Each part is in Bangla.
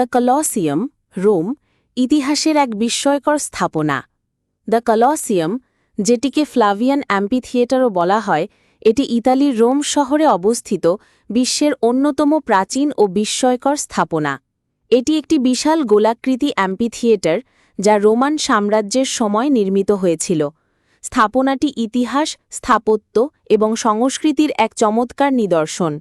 দ্য কলসিয়াম, রোম, ইতিহাসের এক বিস্ময়কর স্থাপনা। দ্য কলসিয়াম, যেটিকে ফ্লাভিয়ান অ্যাম্পি থিয়েটারও বলা হয়, এটি ইতালির রোম শহরে অবস্থিত বিশ্বের অন্যতম প্রাচীন ও বিস্ময়কর স্থাপনা। এটি একটি বিশাল গোলাকৃতি অ্যাম্পি থিয়েটার যা রোমান সাম্রাজ্যের সময় নির্মিত হয়েছিল। স্থাপনাটি ইতিহাস, স্থাপত্য এবং সংস্কৃতির এক চমৎকার নিদর্শন।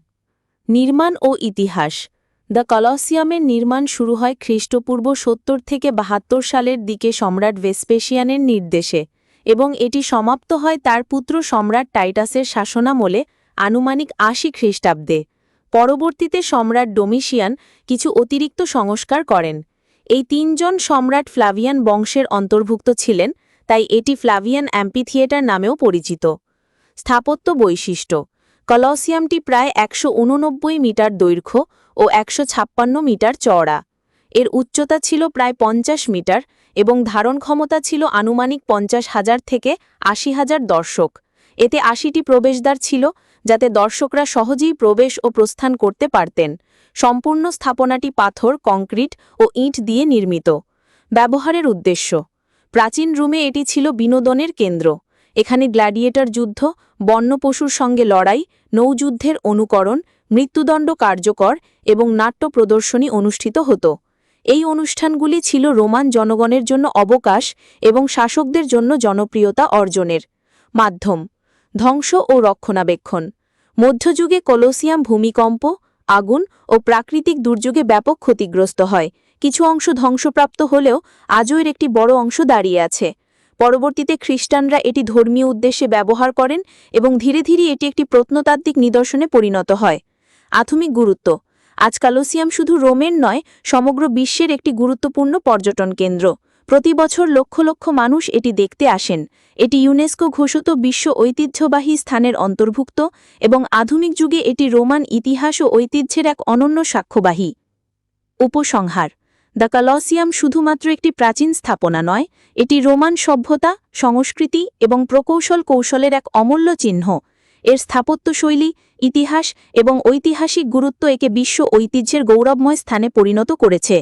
নির্মাণ ও ইতিহাস। দ্য কলসিয়ামের নির্মাণ শুরু হয় খ্রিস্টপূর্ব সত্তর থেকে বাহাত্তর সালের দিকে সম্রাট ভেসপেশিয়ানের নির্দেশে এবং এটি সমাপ্ত হয় তার পুত্র সম্রাট টাইটাসের শাসনামলে আনুমানিক আশি খ্রিস্টাব্দে। পরবর্তীতে সম্রাট ডোমিশিয়ান কিছু অতিরিক্ত সংস্কার করেন। এই তিনজন সম্রাট ফ্লাভিয়ান বংশের অন্তর্ভুক্ত ছিলেন, তাই এটি ফ্লাভিয়ান অ্যাম্পিথিয়েটার নামেও পরিচিত। স্থাপত্য বৈশিষ্ট্য কলসিয়ামটি প্রায় একশো উননব্বই মিটার দৈর্ঘ্য ও একশো ছাপ্পান্ন মিটার চওড়া। এর উচ্চতা ছিল প্রায় পঞ্চাশ মিটার এবং ধারণ ক্ষমতা ছিল আনুমানিক পঞ্চাশ হাজার থেকে আশি হাজার দর্শক। এতে আশিটি প্রবেশদ্বার ছিল, যাতে দর্শকরা সহজেই প্রবেশ ও প্রস্থান করতে পারতেন। সম্পূর্ণ স্থাপনাটি পাথর, কংক্রিট ও ইট দিয়ে নির্মিত। ব্যবহারের উদ্দেশ্য। প্রাচীন রুমে এটি ছিল বিনোদনের কেন্দ্র। এখানে গ্ল্যাডিয়েটর যুদ্ধ, বন্য পশুর সঙ্গে লড়াই, নৌযুদ্ধের অনুকরণ, মৃত্যুদণ্ড কার্যকর এবং নাট্য প্রদর্শনী অনুষ্ঠিত হতো। এই অনুষ্ঠানগুলি ছিল রোমান জনগণের জন্য অবকাশ এবং শাসকদের জন্য জনপ্রিয়তা অর্জনের মাধ্যম। ধ্বংস ও রক্ষণাবেক্ষণ। মধ্যযুগে কলোসিয়াম ভূমিকম্প, আগুন ও প্রাকৃতিক দুর্যোগে ব্যাপক ক্ষতিগ্রস্ত হয়। কিছু অংশ ধ্বংসপ্রাপ্ত হলেও আজও এর একটি বড় অংশ দাঁড়িয়ে আছে। পরবর্তীতে খ্রিস্টানরা এটি ধর্মীয় উদ্দেশ্যে ব্যবহার করেন এবং ধীরে ধীরে এটি একটি প্রত্নতাত্ত্বিক নিদর্শনে পরিণত হয়। আধুনিক গুরুত্ব। আজ কালোসিয়াম শুধু রোমের নয়, সমগ্র বিশ্বের একটি গুরুত্বপূর্ণ পর্যটন কেন্দ্র। প্রতি বছর লক্ষ লক্ষ মানুষ এটি দেখতে আসেন। এটি ইউনেস্কো ঘোষিত বিশ্ব ঐতিহ্যবাহী স্থানের অন্তর্ভুক্ত এবং আধুনিক যুগে এটি রোমান ইতিহাস ও ঐতিহ্যের এক অনন্য সাক্ষ্যবাহী। উপসংহার। দ্য কলসিয়াম শুধুমাত্র একটি প্রাচীন স্থাপনা নয়, এটি রোমান সভ্যতা, সংস্কৃতি এবং প্রকৌশল কৌশলের এক অমূল্য চিহ্ন। এর স্থাপত্যশৈলী, ইতিহাস এবং ঐতিহাসিক গুরুত্ব একে বিশ্ব ঐতিহ্যের গৌরবময় স্থানে পরিণত করেছে।